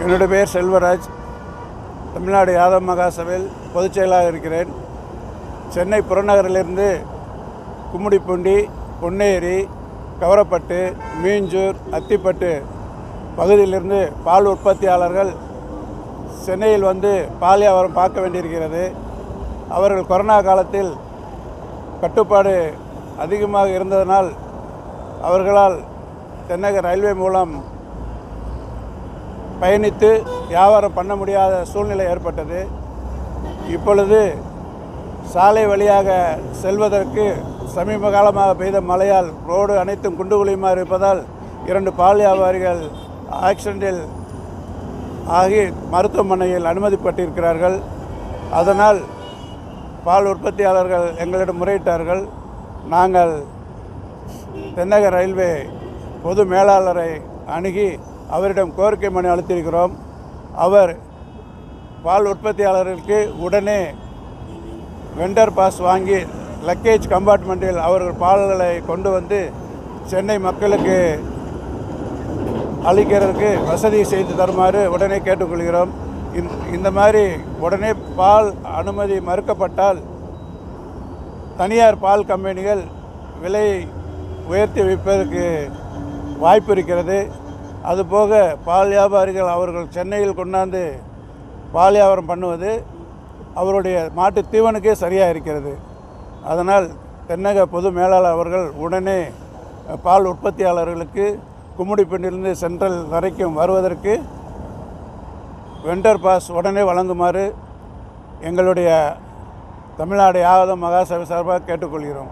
என்னுடைய பெயர் செல்வராஜ். தமிழ்நாடு யாதவ மகாசபையில் பொதுச் செயலாளர் இருக்கிறேன். சென்னை புறநகரிலிருந்து கும்முடிப்பூண்டி பொன்னேரி கவரப்பட்டு மீஞ்சூர் அத்திப்பட்டு பகுதியிலிருந்து பால் உற்பத்தியாளர்கள் சென்னையில் வந்து பால் வியாபாரம் பார்க்க வேண்டியிருக்கிறது. அவர்கள் கொரோனா காலத்தில் கட்டுப்பாடு அதிகமாக இருந்ததனால் அவர்களால் தென்னக ரயில்வே மூலம் பயணித்து வியாபாரம் பண்ண முடியாத சூழ்நிலை ஏற்பட்டது. இப்பொழுது சாலை வழியாக செல்வதற்கு சமீப காலமாக பெய்த மழையால் ரோடு அனைத்தும் குண்டு குழியுமா இருப்பதால் இரண்டு பால் வியாபாரிகள் ஆக்சிடென்டில் ஆகி மருத்துவமனையில் அனுமதிப்பட்டிருக்கிறார்கள். அதனால் பால் உற்பத்தியாளர்கள் எங்களிடம் முறையிட்டார்கள். நாங்கள் தென்னக ரயில்வே பொது மேலாளரை அணுகி அவரிடம் கோரிக்கை மனு அளித்திருக்கிறோம். அவர் பால் உற்பத்தியாளர்களுக்கு உடனே வெண்டர் பாஸ் வாங்கி லக்கேஜ் கம்பார்ட்மெண்ட்டில் அவர்கள் பால்களை கொண்டு வந்து சென்னை மக்களுக்கு அளிக்கிறதுக்கு வசதி செய்து தருமாறு உடனே கேட்டுக்கொள்கிறோம். இந்த இந்த மாதிரி உடனே பால் அனுமதி மறுக்கப்பட்டால் தனியார் பால் கம்பெனிகள் விலை உயர்த்தி விற்பதற்கு வாய்ப்பு இருக்கிறது. அதுபோக பால் வியாபாரிகள் அவர்கள் சென்னையில் கொண்டாந்து பால் வியாபாரம் பண்ணுவது அவருடைய மாட்டு தீவனுக்கே சரியாக இருக்கிறது. அதனால் தென்னக பொது மேலாளர் அவர்கள் உடனே பால் உற்பத்தியாளர்களுக்கு கும்முடிப்பெண்ணிலிருந்து சென்ட்ரல் வரைக்கும் வருவதற்கு வெண்டர் பாஸ் உடனே வழங்குமாறு எங்களுடைய தமிழ்நாடு யாவதம் மகாசபை சார்பாக கேட்டுக்கொள்கிறோம்.